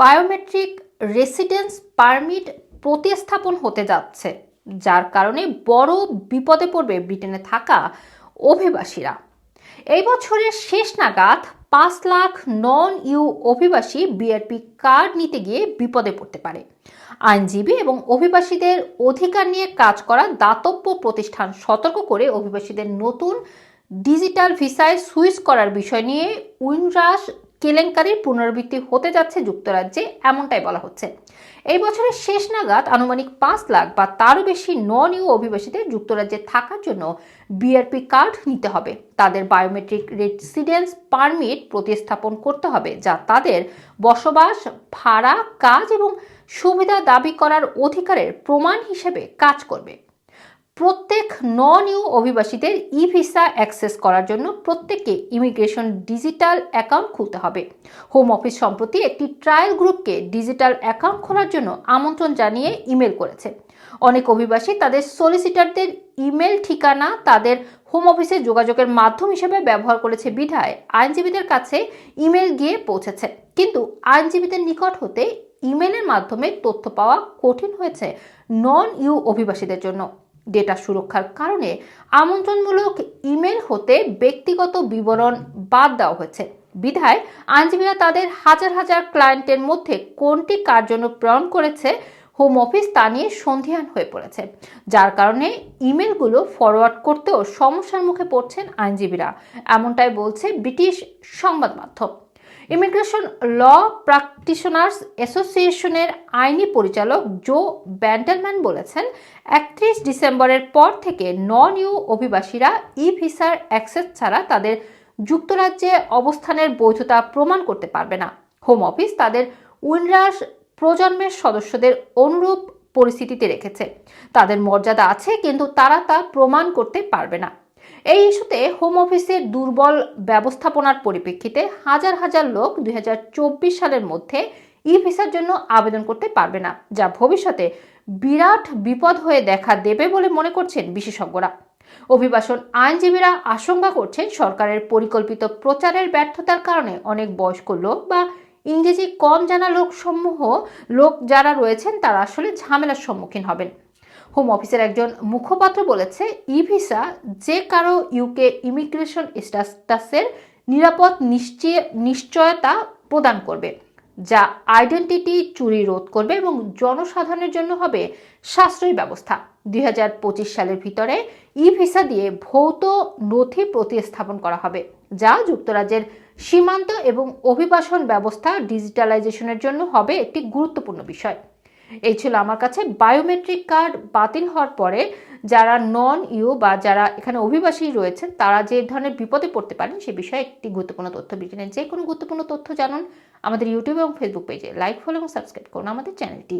Biometric residence permit প্রতিস্থাপন হতে যাচ্ছে, যার কারণে বড় বিপদে পড়বে ব্রিটেনে থাকা অভিবাসীরা। এই বছরের শেষ নাগাদ পাঁচ লাখ নন ইউ অভিবাসী বিআরপি কার্ড নিতে গিয়ে বিপদে পড়তে পারে। আইনজীবী এবং অভিবাসীদের অধিকার নিয়ে কাজ করা দাতব্য প্রতিষ্ঠান সতর্ক করে অভিবাসীদের নতুন ডিজিটাল ভিসায় সুইচ করার বিষয় নিয়ে উইনরাস কেলেঙ্কারির পুনরাবৃত্তি হতে যাচ্ছে যুক্তরাজ্যে, এমনটাই বলা হচ্ছে। এই বছরের শেষ নাগাদ আনুমানিক পাঁচ লাখ বা তারও বেশি নন ইউ অভিবাসীদের যুক্তরাজ্যে থাকার জন্য বিআরপি কার্ড নিতে হবে। তাদের বায়োমেট্রিক রেসিডেন্স পারমিট প্রতিস্থাপন করতে হবে, যা তাদের বসবাস, ভাড়া, কাজ এবং সুবিধা দাবি করার অধিকারের প্রমাণ হিসেবে কাজ করবে। প্রত্যেক নন ইউ অভিবাসীদের ই ভিসা অ্যাক্সেস করার জন্য প্রত্যেককে ইমিগ্রেশন ডিজিটাল অ্যাকাউন্ট খুলতে হবে। হোম অফিস সম্প্রতি একটি ট্রায়াল গ্রুপকে ডিজিটাল অ্যাকাউন্ট খোলার জন্য আমন্ত্রণ জানিয়ে ইমেল করেছে। অনেক অভিবাসী তাদের সলিসিটারদের ইমেল ঠিকানা তাদের হোম অফিসে যোগাযোগের মাধ্যম হিসেবে ব্যবহার করেছে বিধায় আইনজীবীদের কাছে ইমেল গিয়ে পৌঁছেছে। কিন্তু আইনজীবীদের নিকট হতে ইমেলের মাধ্যমে তথ্য পাওয়া কঠিন হয়েছে নন ইউ অভিবাসীদের জন্য। ডেটা সুরক্ষার কারণে আমন্ত্রণমূলক ইমেল হতে ব্যক্তিগত বিবরণ বাদ দেওয়া হয়েছে। বিধায় আইনজীবীরা তাদের হাজার হাজার ক্লায়েন্টের মধ্যে কোনটি কার জন্য প্রেরণ করেছে, হোম অফিস তা নিয়ে সন্ধিহান হয়ে পড়েছে। যার কারণে ইমেলগুলো ফরওয়ার্ড করতেও সমস্যার মুখে পড়ছেন আইনজীবীরা। এমনটাই বলছে ব্রিটিশ সংবাদ মাধ্যম ইমিগ্রেশন ল প্র্যাকটিশনার্স অ্যাসোসিয়েশনের আইনি পরিচালক জো ব্যান্ডেলম্যান বলেছেন, একত্রিশ ডিসেম্বরের পর থেকে নন ইউ অভিবাসীরা ই ভিসার অ্যাক্সেস ছাড়া তাদের যুক্তরাজ্যে অবস্থানের বৈধতা প্রমাণ করতে পারবে না। হোম অফিস তাদের উইনরাস প্রজন্মের সদস্যদের অনুরূপ পরিস্থিতিতে রেখেছে। তাদের মর্যাদা আছে, কিন্তু তারা তা প্রমাণ করতে পারবে না। এই ইস্যুতে হোম অফিসের দুর্বল ব্যবস্থাপনার পরিপ্রেক্ষিতে হাজার হাজার লোক দু হাজার চব্বিশ সালের মধ্যে ই ভিসার জন্য আবেদন করতে পারবে না, যা ভবিষ্যতে বিরাট বিপদ হয়ে দেখা দেবে বলে মনে করছেন বিশেষজ্ঞরা। অভিবাসন আইনজীবীরা আশঙ্কা করছেন সরকারের পরিকল্পিত প্রচারের ব্যর্থতার কারণে অনেক বয়স্ক লোক বা ইংরেজি কম জানা লোকসমূহ, লোক যারা রয়েছেন তারা আসলে ঝামেলার সম্মুখীন হবেন। হোম অফিসের একজন মুখপাত্র বলেছে, ই ভিসা যে কারও ইউকে ইমিগ্রেশন স্ট্যাটাসের নিরাপদ নিশ্চয় নিশ্চয়তা প্রদান করবে, যা আইডেন্টিটি চুরি রোধ করবে এবং জনসাধারণের জন্য হবে সাশ্রয়ী ব্যবস্থা। দুই হাজার পঁচিশ সালের ভিতরে ই ভিসা দিয়ে ভৌত নথি প্রতিস্থাপন করা হবে, যা যুক্তরাজ্যের সীমান্ত এবং অভিবাসন ব্যবস্থা ডিজিটালাইজেশনের জন্য হবে একটি গুরুত্বপূর্ণ বিষয়। এই ছিল আমার কাছে। বায়োমেট্রিক কার্ড বাতিল হওয়ার পরে যারা নন ইউ বা যারা এখানে অভিবাসী রয়েছেন, তারা যে ধরনের বিপদে পড়তে পারেন, সে বিষয়ে একটি গুরুত্বপূর্ণ তথ্য বিজ্ঞানের যে কোনো গুরুত্বপূর্ণ তথ্য জানুন আমাদের ইউটিউব এবং ফেসবুক পেজে লাইক ফলো এবং সাবস্ক্রাইব করুন আমাদের চ্যানেলটি